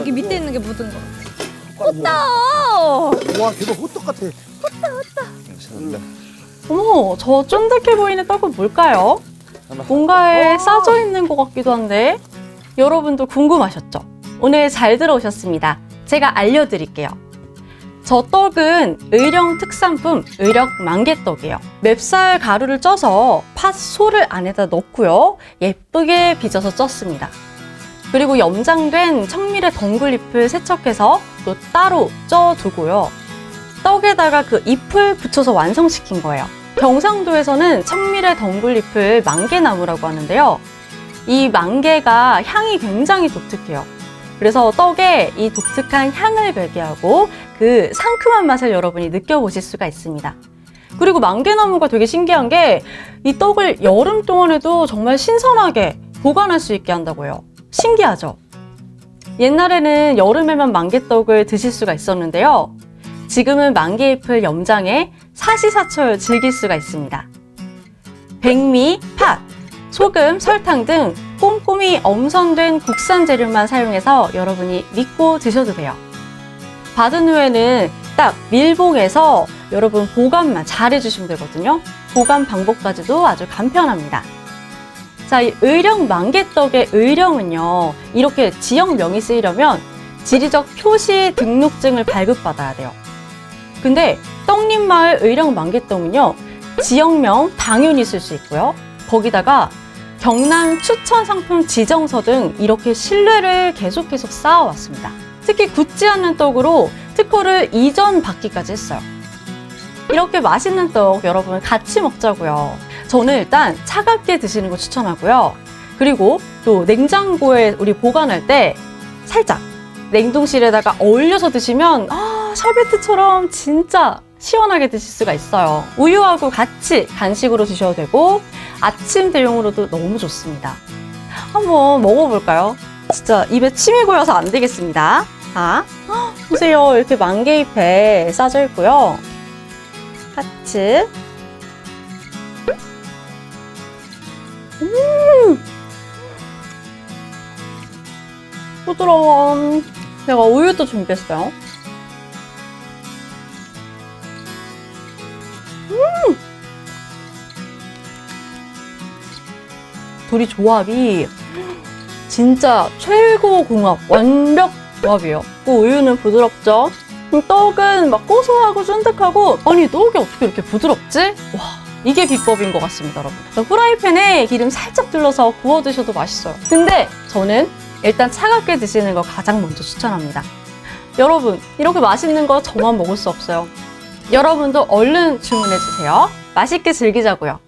여기 밑에 있는 게 묻은 거. 호떡! 와 대박 호떡 같아. 괜찮은데. 어머, 저 쫀득해 보이는 떡은 뭘까요? 뭔가에 싸져 있는 것 같기도 한데 여러분도 궁금하셨죠? 오늘 잘 들어오셨습니다. 제가 알려드릴게요. 저 떡은 의령 특산품 의령 만개떡이에요. 맵쌀 가루를 쪄서 팥 소를 안에다 넣고요. 예쁘게 빚어서 쪘습니다. 그리고 염장된 청밀의 덩굴잎을 세척해서 또 따로 쪄두고요. 떡에다가 그 잎을 붙여서 완성시킨 거예요. 경상도에서는 청밀의 덩굴잎을 만개나무라고 하는데요. 이 만개가 향이 굉장히 독특해요. 그래서 떡에 이 독특한 향을 배기하고 그 상큼한 맛을 여러분이 느껴보실 수가 있습니다. 그리고 만개나무가 되게 신기한 게 이 떡을 여름 동안에도 정말 신선하게 보관할 수 있게 한다고 해요. 신기하죠? 옛날에는 여름에만 만개떡을 드실 수가 있었는데요. 지금은 만개잎을 염장해 사시사철 즐길 수가 있습니다. 백미, 팥, 소금, 설탕 등 꼼꼼히 엄선된 국산 재료만 사용해서 여러분이 믿고 드셔도 돼요. 받은 후에는 딱 밀봉해서 여러분 보관만 잘 해주시면 되거든요. 보관 방법까지도 아주 간편합니다. 자, 이 의령 만개떡의 의령은요, 이렇게 지역명이 쓰이려면 지리적 표시 등록증을 발급받아야 돼요. 근데 떡잎마을 의령 만개떡은요, 지역명 당연히 쓸 수 있고요. 거기다가 경남 추천 상품 지정서 등 이렇게 신뢰를 계속 계속 쌓아왔습니다. 특히 굳지 않는 떡으로 특허를 이전 받기까지 했어요. 이렇게 맛있는 떡 여러분 같이 먹자고요. 저는 일단 차갑게 드시는 거 추천하고요. 그리고 또 냉장고에 우리 보관할 때 살짝 냉동실에다가 얼려서 드시면 아 샤베트처럼 진짜 시원하게 드실 수가 있어요. 우유하고 같이 간식으로 드셔도 되고 아침 대용으로도 너무 좋습니다. 한번 먹어볼까요? 진짜 입에 침이 고여서 안 되겠습니다. 자, 헉, 보세요. 이렇게 만개잎에 싸져 있고요. 하츠. 음! 부드러워. 제가 우유도 준비했어요. 둘이 조합이 진짜 최고 궁합, 완벽 조합이에요. 그 우유는 부드럽죠? 음, 떡은 막 고소하고 쫀득하고 아니 떡이 어떻게 이렇게 부드럽지? 와 이게 비법인 것 같습니다 여러분. 후라이팬에 기름 살짝 둘러서 구워 드셔도 맛있어요. 근데 저는 일단 차갑게 드시는 거 가장 먼저 추천합니다. 여러분 이렇게 맛있는 거 저만 먹을 수 없어요. 여러분도 얼른 주문해 주세요. 맛있게 즐기자고요